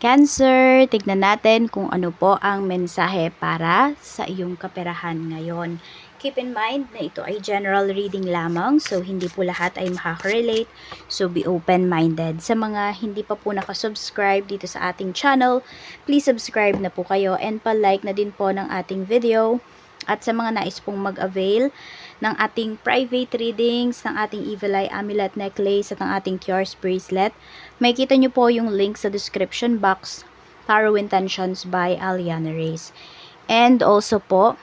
Cancer, tignan natin kung ano po ang mensahe para sa iyong kaperahan ngayon. Keep in mind na ito ay general reading lamang, so hindi po lahat ay makaka-relate. So be open-minded. Sa mga hindi pa po nakasubscribe dito sa ating channel, please subscribe na po kayo and pa-like na din po ng ating video. At sa mga nais pong mag-avail ng ating private readings, ng ating Evil Eye Amulet Necklace at ng ating Cures Bracelet, may kita nyo po yung link sa description box, Tarot Intentions by Aliana Reyes. And also po,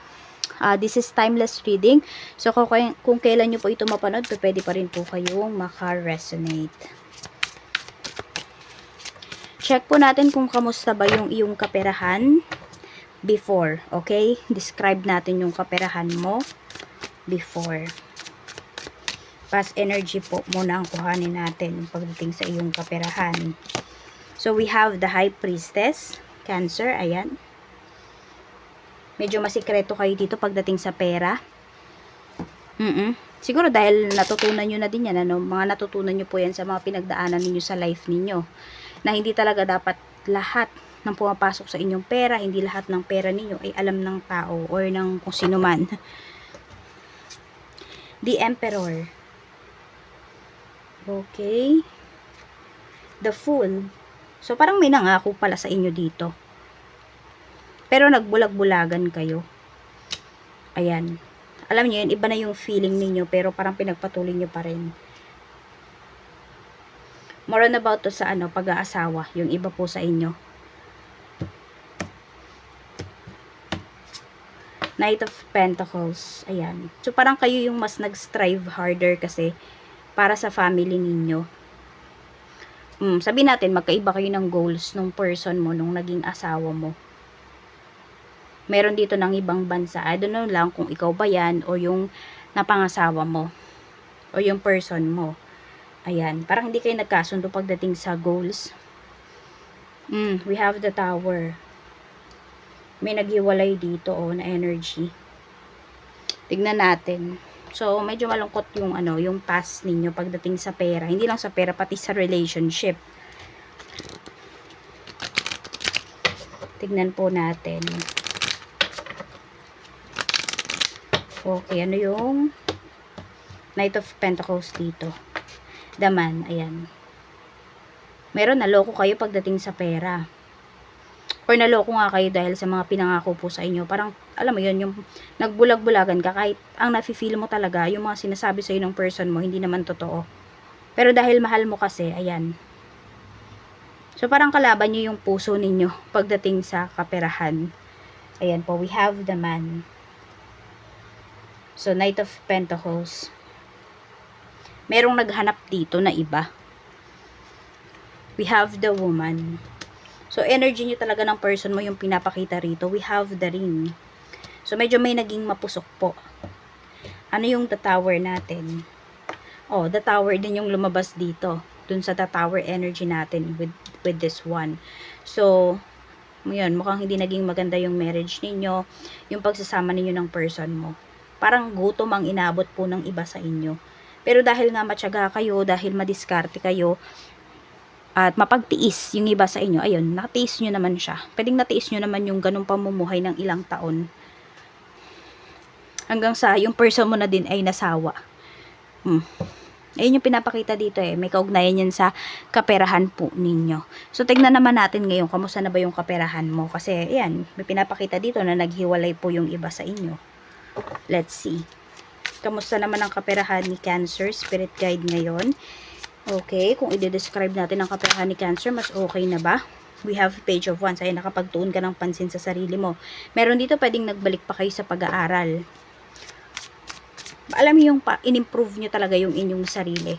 uh, this is timeless reading. So kung, kung kailan nyo po ito mapanood, pwede pa rin po kayong maka-resonate. Check po natin kung kamusta ba yung iyong kaperahan before, okay? Describe natin yung kaperahan mo before. Past energy po muna ang kuhanin natin pagdating sa iyong kaperahan. So, we have the High Priestess, Cancer, ayan. Medyo masikreto kayo dito pagdating sa pera. Mm, -mm. Siguro dahil natutunan nyo na din yan, ano? mga natutunan nyo po yan sa mga pinagdaanan ninyo sa life ninyo. Na hindi talaga dapat lahat ng pumapasok sa inyong pera, hindi lahat ng pera ninyo ay alam ng tao or ng kung sino man. The Emperor. Okay. The Fool. So, parang may nangako pala sa inyo dito. Pero nagbulag-bulagan kayo. Ayan. Alam niyo yun, iba na yung feeling ninyo, pero parang pinagpatuloy niyo pa rin. More on about to sa ano, pag-aasawa, yung iba po sa inyo. Knight of Pentacles. Ayan. So, parang kayo yung mas nag-strive harder kasi para sa family ninyo. Hmm, sabi natin, magkaiba kayo ng goals nung person mo, nung naging asawa mo. Meron dito ng ibang bansa. I don't know lang kung ikaw ba yan o yung napangasawa mo. O yung person mo. Ayan. Parang hindi kayo nagkasundo pagdating sa goals. Hmm, we have the tower may naghiwalay dito oh, na energy. Tignan natin. So, medyo malungkot yung ano, yung past ninyo pagdating sa pera. Hindi lang sa pera, pati sa relationship. Tignan po natin. Okay, ano yung Knight of Pentacles dito? Daman, ayan. Meron naloko kayo pagdating sa pera or naloko nga kayo dahil sa mga pinangako po sa inyo. Parang, alam mo yun, yung nagbulag-bulagan ka kahit ang nafe-feel mo talaga, yung mga sinasabi sa ng person mo, hindi naman totoo. Pero dahil mahal mo kasi, ayan. So, parang kalaban nyo yung puso ninyo pagdating sa kaperahan. Ayan po, we have the man. So, Knight of Pentacles. Merong naghanap dito na iba. We have the woman. So, energy nyo talaga ng person mo yung pinapakita rito. We have the ring. So, medyo may naging mapusok po. Ano yung the tower natin? Oh, the tower din yung lumabas dito. Dun sa the tower energy natin with, with this one. So, yun, mukhang hindi naging maganda yung marriage ninyo, yung pagsasama ninyo ng person mo. Parang gutom ang inabot po ng iba sa inyo. Pero dahil nga matyaga kayo, dahil madiskarte kayo, at mapagtiis yung iba sa inyo, ayun, natiis nyo naman siya. Pwedeng natiis nyo naman yung ganong pamumuhay ng ilang taon. Hanggang sa yung person mo na din ay nasawa. Hmm. Ayun yung pinapakita dito eh. May kaugnayan yan sa kaperahan po ninyo. So, tignan naman natin ngayon, kamusta na ba yung kaperahan mo? Kasi, ayan, may pinapakita dito na naghiwalay po yung iba sa inyo. Let's see. Kamusta naman ang kaperahan ni Cancer Spirit Guide ngayon? Okay, kung i-describe natin ang kaperahan ni Cancer, mas okay na ba? We have page of wands. Ay, nakapagtuon ka ng pansin sa sarili mo. Meron dito pwedeng nagbalik pa kayo sa pag-aaral. Alam niyo yung in-improve nyo talaga yung inyong sarili.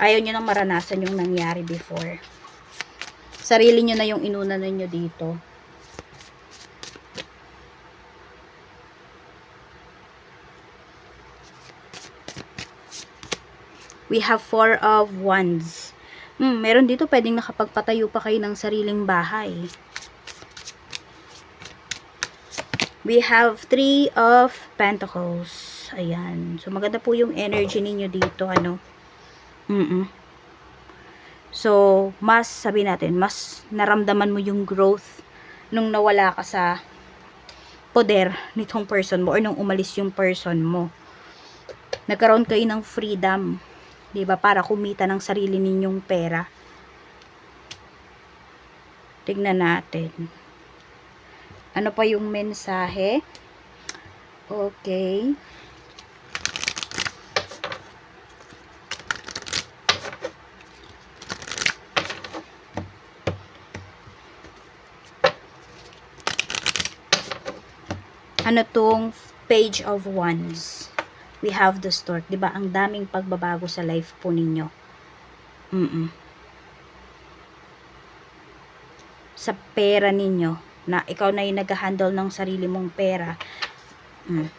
Ayaw nyo nang maranasan yung nangyari before. Sarili nyo na yung inuna ninyo dito. We have four of wands. Hmm, meron dito pwedeng nakapagpatayo pa kayo ng sariling bahay. We have three of pentacles. Ayan. So, maganda po yung energy ninyo dito, ano. Mm, -mm. So, mas, sabi natin, mas naramdaman mo yung growth nung nawala ka sa poder nitong person mo or nung umalis yung person mo. Nagkaroon kayo ng freedom, 'di ba, para kumita ng sarili ninyong pera. Tignan natin. Ano pa yung mensahe? Okay. ano tong page of wands. We have the stork. 'Di ba Ang daming pagbabago sa life po ninyo. Mm Sa pera ninyo, na ikaw na yung nag-handle ng sarili mong pera. Mm.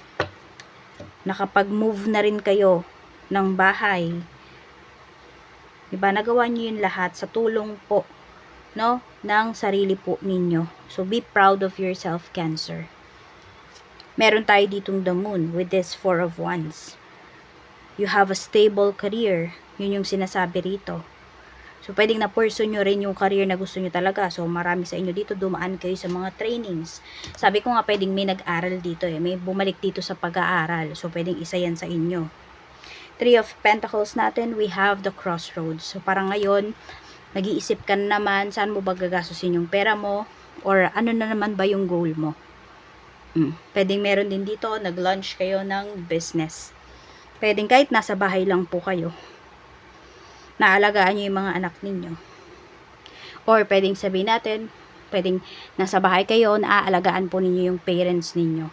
Nakapag-move na rin kayo ng bahay. 'Di ba Nagawa niyo yung lahat sa tulong po no ng sarili po ninyo. So be proud of yourself, Cancer meron tayo ditong the moon with this four of wands. You have a stable career. Yun yung sinasabi rito. So, pwedeng na-pursue nyo rin yung career na gusto nyo talaga. So, marami sa inyo dito, dumaan kayo sa mga trainings. Sabi ko nga, pwedeng may nag-aral dito eh. May bumalik dito sa pag-aaral. So, pwedeng isa yan sa inyo. Three of Pentacles natin, we have the crossroads. So, parang ngayon, nag-iisip ka na naman, saan mo ba gagastusin yung pera mo? Or ano na naman ba yung goal mo? Mm. Pwedeng meron din dito, nag-launch kayo ng business. Pwedeng kahit nasa bahay lang po kayo. Naalagaan nyo yung mga anak ninyo. Or pwedeng sabihin natin, pwedeng nasa bahay kayo, naaalagaan po ninyo yung parents ninyo.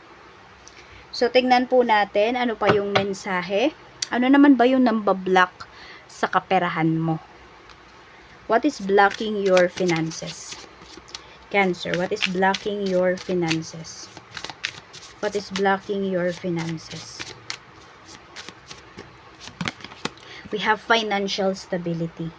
So, tingnan po natin, ano pa yung mensahe. Ano naman ba yung nambablock sa kaperahan mo? What is blocking your finances? Cancer, what is blocking your finances? What is blocking your finances? We have financial stability.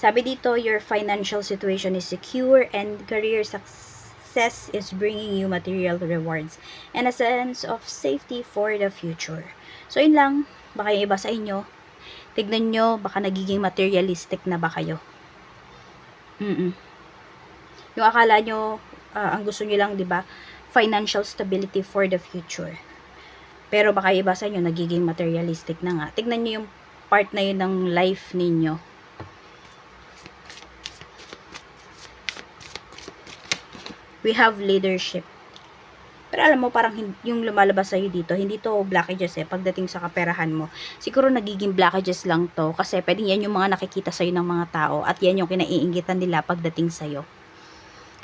Sabi dito, your financial situation is secure and career success is bringing you material rewards and a sense of safety for the future. So, yun lang. Baka yung iba sa inyo, tignan nyo, baka nagiging materialistic na ba kayo. Mm, -mm. Yung akala nyo, uh, ang gusto nyo lang, di ba, financial stability for the future. Pero baka iba sa inyo, nagiging materialistic na nga. Tignan nyo yung part na yun ng life ninyo. We have leadership. Pero alam mo, parang yung lumalabas sa'yo dito, hindi to blockages eh, pagdating sa kaperahan mo. Siguro nagiging blockages lang to, kasi pwedeng yan yung mga nakikita sa'yo ng mga tao, at yan yung kinaiingitan nila pagdating sa'yo.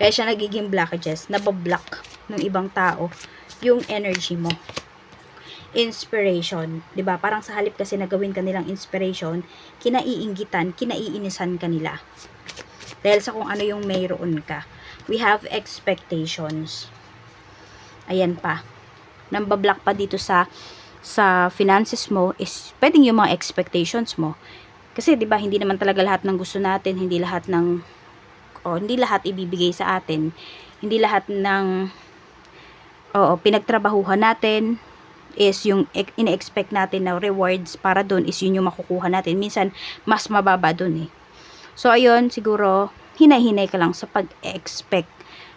Kaya siya nagiging blockages, nabablock ng ibang tao yung energy mo. Inspiration, 'di ba? Parang sa halip kasi nagawin kanilang inspiration, kinaiinggitan, kinaiinisan kanila. Dahil sa kung ano yung mayroon ka. We have expectations. Ayan pa. Nambablock pa dito sa sa finances mo is pwedeng yung mga expectations mo. Kasi 'di ba hindi naman talaga lahat ng gusto natin, hindi lahat ng o hindi lahat ibibigay sa atin. Hindi lahat ng oo, pinagtrabahuhan natin is yung ine-expect natin na rewards para doon is yun yung makukuha natin. Minsan, mas mababa doon eh. So, ayun, siguro, hinay-hinay ka lang sa pag-expect,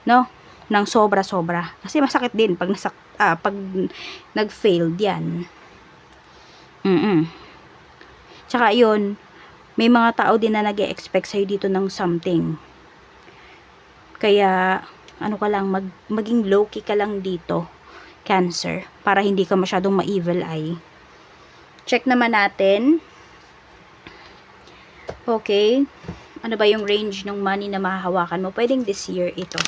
no? ng sobra-sobra. Kasi masakit din pag nasak ah, pag nag-failed 'yan. Mm. -mm. Tsaka 'yun, may mga tao din na nag-expect sa'yo dito ng something. Kaya, ano ka lang, mag, maging low-key ka lang dito, cancer, para hindi ka masyadong ma-evil eye. Check naman natin. Okay. Ano ba yung range ng money na mahahawakan mo? Pwedeng this year ito.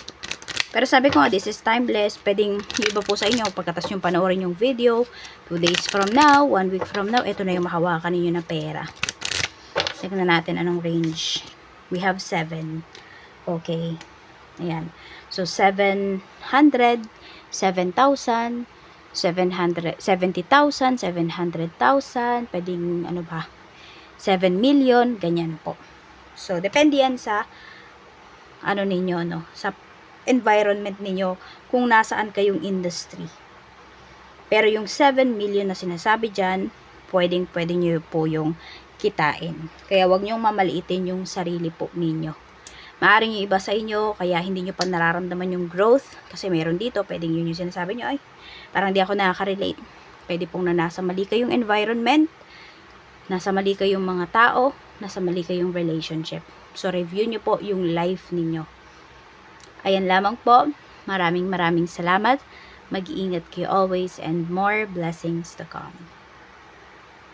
Pero sabi ko nga, this is timeless. Pwedeng yung iba po sa inyo, pagkatas yung panoorin yung video, 2 days from now, 1 week from now, ito na yung mahawakan ninyo na pera. Na natin anong range. We have 7. Okay. Ayan. So, 700, 7,000, 700, 70,000, 700,000, pwedeng ano ba, 7 million, ganyan po. So, depende yan sa ano ninyo, no, sa environment ninyo, kung nasaan kayong industry. Pero yung 7 million na sinasabi dyan, pwedeng, pwedeng nyo po yung kitain. Kaya wag niyong mamaliitin yung sarili po ninyo. Maaring yung iba sa inyo, kaya hindi nyo pa nararamdaman yung growth. Kasi meron dito, pwedeng yun yung sinasabi nyo, ay, parang di ako nakaka-relate. Pwede pong na nasa mali kayong environment, nasa mali kayong mga tao, nasa mali kayong relationship. So, review nyo po yung life ninyo. Ayan lamang po. Maraming maraming salamat. Mag-iingat kayo always and more blessings to come.